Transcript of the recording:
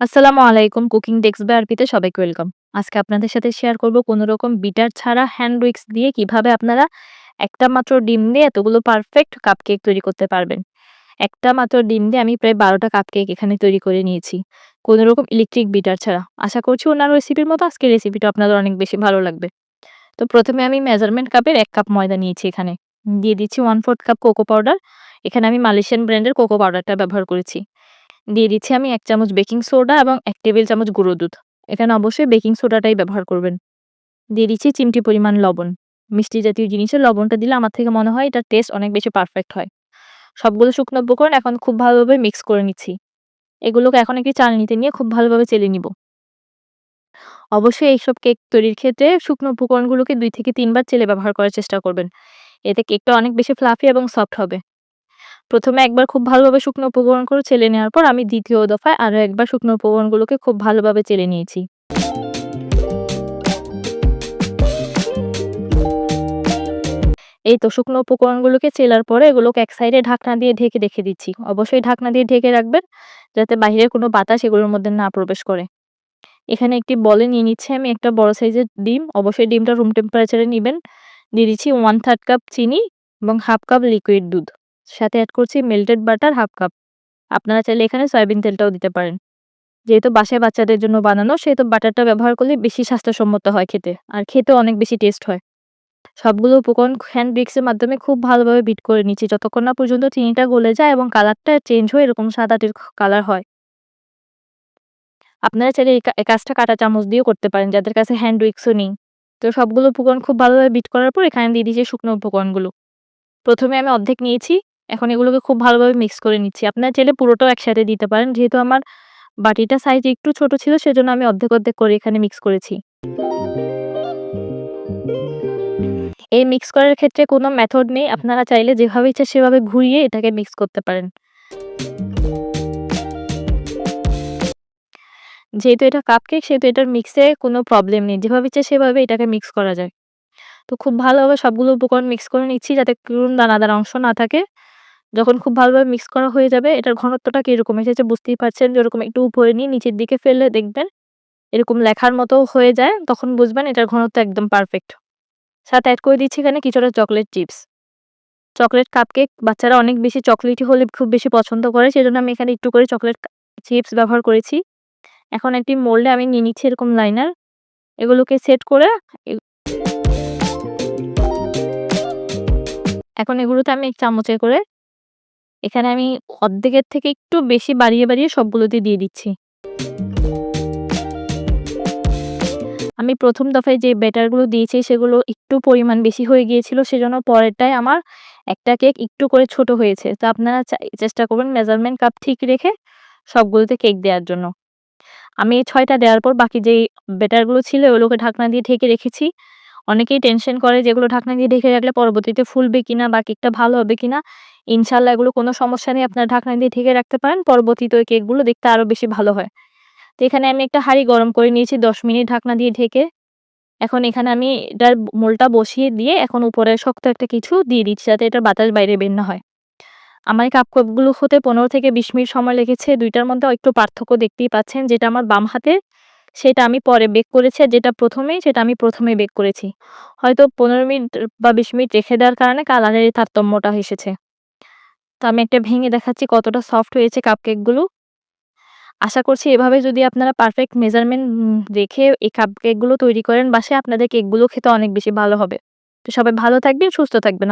আসসালামু আলাইকুম cooking desk by আরপিতে সবাইকে ওয়েলকাম। আজকে আপনাদের সাথে শেয়ার করব কোনো রকম বিটার ছাড়া হ্যান্ড উইক্স দিয়ে কীভাবে আপনারা একটা মাত্র ডিম দিয়ে এতগুলো পারফেক্ট কাপকেক তৈরি করতে পারবেন। একটা মাত্র ডিম দিয়ে আমি প্রায় ১২ টা কাপকেক এখানে তৈরি করে নিয়েছি। কোনো রকম ইলেকট্রিক বিটার ছাড়া। আশা করছি অন্যান্য রেসিপির মতো আজকের রেসিপিটা আপনাদের অনেক বেশি ভালো লাগবে। তো প্রথমে আমি মেজারমেন্ট কাপের এক কাপ ময়দা নিয়েছি এখানে। দিয়ে দিচ্ছি 1/4 কাপ কোকো পাউডার। এখানে আমি মালয়েশিয়ান ব্র্যান্ডের কোকো পাউডারটা ব্যবহার করেছি। দিয়ে দিচ্ছি আমি এক চামচ বেকিং সোডা এবং এক টেবিল চামচ গুঁড়ো দুধ। এখানে অবশ্যই বেকিং সোডাটাই ব্যবহার করবেন। দিয়ে দিচ্ছি চিমটি পরিমাণ লবণ। মিষ্টি জাতীয় জিনিসে লবণটা দিলে আমার থেকে মনে হয় এটার টেস্ট অনেক বেশি পারফেক্ট হয়। সবগুলো শুকনো উপকরণ এখন খুব ভালোভাবে মিক্স করে নিচ্ছি। এগুলোকে এখন একটি চালনিতে নিয়ে খুব ভালোভাবে চেলে নিব। অবশ্যই এইসব কেক তৈরির ক্ষেত্রে শুকনো উপকরণগুলোকে দুই থেকে তিনবার চেলে ব্যবহার করার চেষ্টা করবেন। এতে কেকটা অনেক বেশি ফ্লাফি এবং সফট হবে। প্রথমে একবার খুব ভালোভাবে শুকনো উপকরণ করে চেলে নেওয়ার পর আমি দ্বিতীয় দফায় আরও একবার শুকনো উপকরণগুলোকে খুব ভালোভাবে চেলে নিয়েছি। এই তো শুকনো উপকরণগুলোকে চেলার পরে এগুলোকে এক সাইডে ঢাকনা দিয়ে ঢেকে রেখে দিচ্ছি। অবশ্যই ঢাকনা দিয়ে ঢেকে রাখবেন যাতে বাহিরের কোনো বাতাস এগুলোর মধ্যে না প্রবেশ করে। এখানে একটি বলে নিয়ে নিচ্ছি আমি একটা বড় সাইজের ডিম। অবশ্যই ডিমটা রুম টেম্পারেচারে নেবেন দিয়ে দিচ্ছি 1/3 কাপ চিনি এবং হাফ কাপ লিকুইড দুধ। সাথে অ্যাড করছি মেল্টেড বাটার হাফ কাপ। আপনারা চাইলে এখানে সয়াবিন তেলটাও দিতে পারেন। যেহেতু বাসায় বাচ্চাদের জন্য বানানো, সেহেতু বাটারটা ব্যবহার করলে বেশি স্বাস্থ্যসম্মত হয় খেতে। আর খেতেও অনেক বেশি টেস্ট হয়। সবগুলো উপকরণ হ্যান্ড উইক্সের মাধ্যমে খুব ভালোভাবে বিট করে নিচ্ছি যতক্ষণ না পর্যন্ত চিনিটা গলে যায় এবং কালারটা চেঞ্জ হয়ে, এরকম সাদাটে কালার হয়। আপনারা চাইলে এই কাজটা কাঁটা চামচ দিয়েও করতে পারেন, যাদের কাছে হ্যান্ড উইক্সও নেই। তো সবগুলো উপকরণ খুব ভালোভাবে বিট করার পর এখানে দিয়ে দিচ্ছি শুকনো উপকরণগুলো। প্রথমে আমি অর্ধেক নিয়েছি। এখন এগুলোকে খুব ভালোভাবে মিক্স করে নিচ্ছি। আপনারা চাইলে পুরোটাও একসাথে দিতে পারেন। যেহেতু আমার বাটিটা সাইজ একটু ছোট ছিল সেজন্য আমি অর্ধেক, অর্ধেক করে এখানে মিক্স করেছি। এই মিক্স করার ক্ষেত্রে কোনো মেথড নেই। আপনারা চাইলে যেভাবে ইচ্ছা সেভাবে ঘুরিয়ে এটাকে মিক্স করতে পারেন। যেহেতু এটা কাপকেক সেহেতু এটার মিক্সে কোনো প্রবলেম নেই। যেভাবে ইচ্ছে সেভাবে এটাকে মিক্স করা যায়। তো খুব ভালোভাবে সবগুলো উপকরণ মিক্স করে নিচ্ছি যাতে কোনো দানাদার অংশ না থাকে। যখন খুব ভালোভাবে মিক্স করা হয়ে যাবে, এটার ঘনত্বটা কীরকম এসেছে বুঝতেই পারছেন যে ওরকম একটু উপরে নিয়ে নিচের দিকে ফেললে দেখবেন এরকম লেখার মতো হয়ে যায়, তখন বুঝবেন এটার ঘনত্ব একদম পারফেক্ট। সাথে অ্যাড করে দিচ্ছি এখানে কিছুটা চকলেট চিপস। চকলেট কাপকেক বাচ্চারা অনেক বেশি চকলেটি হলে খুব বেশি পছন্দ করে, সেজন্য আমি এখানে একটু করে চকলেট চিপস ব্যবহার করেছি। এখন একটি মোল্ডে আমি নিয়ে নিচ্ছি এরকম লাইনার। এগুলোকে সেট করে এখন এগুলোতে আমি চামচে করে এখানে আমি অর্ধেকের থেকে একটু বেশি বাড়িয়ে, বাড়িয়ে সবগুলোতে দিয়ে দিচ্ছি। আমি প্রথম দফায় যে ব্যাটারগুলো দিয়েছি সেগুলো একটু পরিমাণ বেশি হয়ে গিয়েছিল সেজন্য পরেরটায় আমার একটা কেক একটু করে ছোট হয়েছে। তো আপনারা চেষ্টা করবেন মেজারমেন্ট কাপ ঠিক রেখে সবগুলোতে কেক দেওয়ার জন্য। আমি এই ৬ টা দেওয়ার পর বাকি যেই ব্যাটারগুলো ছিল ওগুলোকে ঢাকনা দিয়ে ঢেকে রেখেছি। অনেকেই টেনশন করে যেগুলো ঢাকনা দিয়ে ঢেকে রাখলে পরবর্তীতে ফুলবে কিনা বা কেকটা ভালো হবে কিনা। ইনশাআল্লাহ এগুলো কোনো সমস্যা নেই। আপনারা ঢাকনা দিয়ে ঢেকে রাখতে পারেন। পরবর্তীতে ওই কেকগুলো দেখতে আরও বেশি ভালো হয়। তো এখানে আমি একটা হাঁড়ি গরম করে নিয়েছি ১০ মিনিট ঢাকনা দিয়ে ঢেকে। এখন এখানে আমি এটার মোলটা বসিয়ে দিয়ে এখন উপরে শক্ত একটা কিছু দিয়ে দিচ্ছি যাতে এটা বাতাস বাইরে বের না হয়। আমার এই কাপগুলো হতে ১৫ থেকে ২০ মিনিট সময় লেগেছে। দুইটার মধ্যে একটু পার্থক্য দেখতেই পাচ্ছেন। যেটা আমার বাম হাতে, সেটা আমি পরে বেক করেছি আর যেটা প্রথমেই, সেটা আমি প্রথমে বেক করেছি। হয়তো ১৫ মিনিট বা ২০ মিনিট রেখে দেওয়ার কারণে কালারের তারতম্যটা এসেছে। তো আমি একটা ভেঙে দেখাচ্ছি কতটা সফট হয়েছে কাপকেকগুলো। আশা করছি এভাবে যদি আপনারা পারফেক্ট মেজারমেন্ট রেখে এই কাপকেকগুলো তৈরি করেন বাসে আপনাদের কেকগুলো খেতে অনেক বেশি ভালো হবে। তো সবাই ভালো থাকবেন, সুস্থ থাকবেন।